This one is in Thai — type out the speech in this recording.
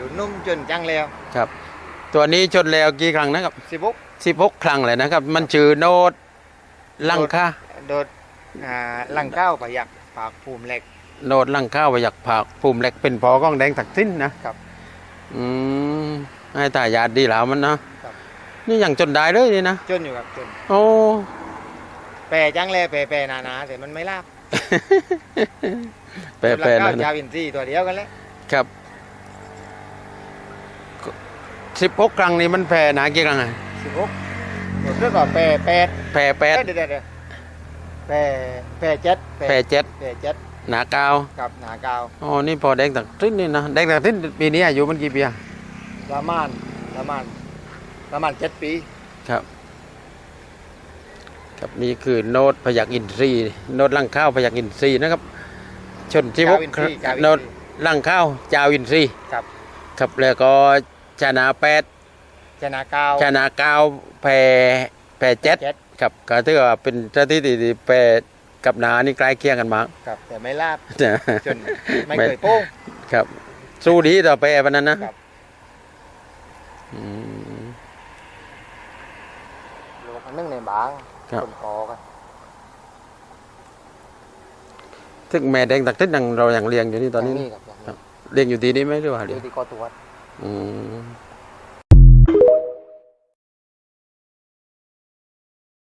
รุ่นนุ่มจนจังแล้วครับ ตัวนี้ชนแล้วกี่ครั้งนะครับสิบกสิบหกครั้งเลยนะครับ มันชื่อโนดลังค่าโดดอ่าลังเก้าประหยักปากภูมิเหล็ก โนดลังข้าวไปอยากผักภูมิเหล็กเป็นพอก้องแดงตักสิ้นนะครับ อืมให้ตายาดดีแล้วมันนะครับ นี่ยังจนได้เลยนี่นะจนอยู่ครับจนโอ้ แปรจังเลยแปรแปรนานาแต่มันไม่ลาบแปลลัแปลงแล้เก้าวนะยาวอินทรีย์ตัวเดียวกันเลยครับ สิบหกครั้งนี้มันแพ้หนากี่ครั้งอะสิบกหมดเรื่องก็แปรแปดแพ้แปดเดี๋ยวเดี๋ยวเดี๋ยวแปรแปรเจ็ดแพ้เจ็ดแปรเจ็ดหนาเก้ากับหนากาวอ๋อนี่พอแดงตักสิ้นนี่นะแดงตักสิ้นปีนี้อายุมันกี่ปีอะประมาณประมาณประมาณเจ็ดปีครับครับนี่คือโนดพยักอินทรีย์โนดลังข้าวพยักอินทรีย์นะครับ ชนที่หกากวินทรีย์กาวินโนทดรีย์ลังข้าวจาวอินทรีย์ครับครับแล้วก็ ชนะแปดชนากาวชนะเก้าแพ้แพ้เจ็ดเจ็ดครับก็ถือว่าเป็นสถิติที่แพ้กับหนานี่ใกล้เคียงกันมากครับ แต่ไม่ลาบนะจนไม่เคยโป้งครับ สู้ดีต่อแพ้วันนั้นนะครับอืมโลกมันนึ่งในบางครับคนกอกันซึ่งแม่แดงตักทิศยังเรายังเลี้ยงอยู่นี่ตอนนี้ย่างครับอย่างครันี้บเลี้ยงอยู่ที่นี่ไหมหรือว่าเดี๋เลี้ยยวงที่กอตัว อืม